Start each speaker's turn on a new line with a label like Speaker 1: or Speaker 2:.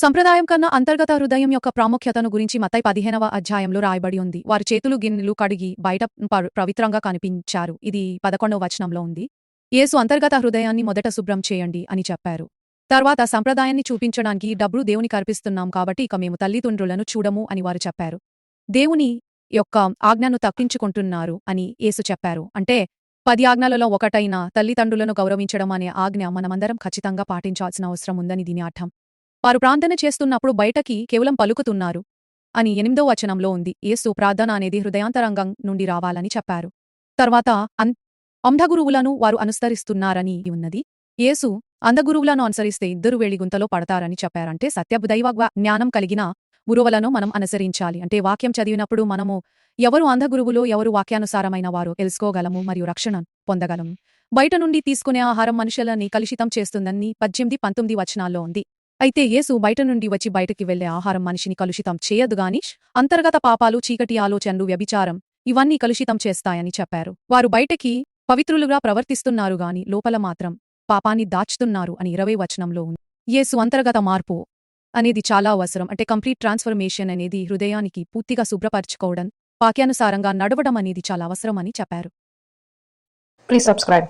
Speaker 1: సంప్రదాయం కన్నా అంతర్గత హృదయం యొక్క ప్రాముఖ్యతను గురించి మతై పదిహేనవ అధ్యాయంలో రాయబడి ఉంది. వారు చేతులు గిన్నెలు కడిగి బయట పవిత్రంగా కనిపించారు. ఇది పదకొండవ వచనంలో ఉంది. యేసు అంతర్గత హృదయాన్ని మొదట శుభ్రం చేయండి అని చెప్పారు. తర్వాత సంప్రదాయాన్ని చూపించడానికి డబ్బు దేవుని కర్పిస్తున్నాం కాబట్టి ఇక మేము తల్లిదండ్రులను చూడము అని వారు చెప్పారు. దేవుని యొక్క ఆజ్ఞను తప్పించుకుంటున్నారు అని యేసు చెప్పారు. అంటే పది ఆజ్ఞలలో ఒకటైన తల్లిదండ్రులను గౌరవించడం అనే ఆజ్ఞ మనమందరం ఖచ్చితంగా పాటించాల్సిన అవసరం ఉందని దీని అర్థం. వారు ప్రార్థన చేస్తున్నప్పుడు బయటకి కేవలం పలుకుతున్నారు అని ఎనిమిదో వచనంలో ఉంది. ఏసు ప్రార్థన అనేది హృదయాంతరంగం నుండి రావాలని చెప్పారు. తర్వాత అన్ అంధగురువులను వారు అనుసరిస్తున్నారని ఉన్నది. యేసు అంధగురువులను అనుసరిస్తే ఇద్దరు వేళి గుంతలో పడతారని చెప్పారంటే సత్యదైవ జ్ఞానం కలిగిన గురువులను మనం అనుసరించాలి. అంటే వాక్యం చదివినప్పుడు మనము ఎవరు అంధగురువులో ఎవరు వాక్యానుసారమైన వారు తెలుసుకోగలము మరియు రక్షణ పొందగలము. బయట నుండి తీసుకునే ఆహారం మనుషులని కలుషితం చేస్తుందని పద్దెనిమిది పంతొమ్మిది వచనాల్లో ఉంది. అయితే యేసు బయట నుండి వచ్చి బయటకి వెళ్ళే ఆహారం మనిషిని కలుషితం చేయదుగాని అంతర్గత పాపాలు చీకటి ఆలోచనలు వ్యభిచారం ఇవన్నీ కలుషితం చేస్తాయని చెప్పారు. వారు బయటకి పవిత్రులుగా ప్రవర్తిస్తున్నారు గాని లోపల మాత్రం పాపాన్ని దాచుతున్నారు అని ఇరవై వచనంలో ఉంది. యేసు అంతర్గత మార్పు అనేది చాలా అవసరం. అంటే కంప్లీట్ ట్రాన్స్ఫర్మేషన్ అనేది హృదయానికి పూర్తిగా శుభ్రపరచుకోవడం వాక్యానుసారంగా నడవడం అనేది చాలా అవసరం అని చెప్పారు.
Speaker 2: Please subscribe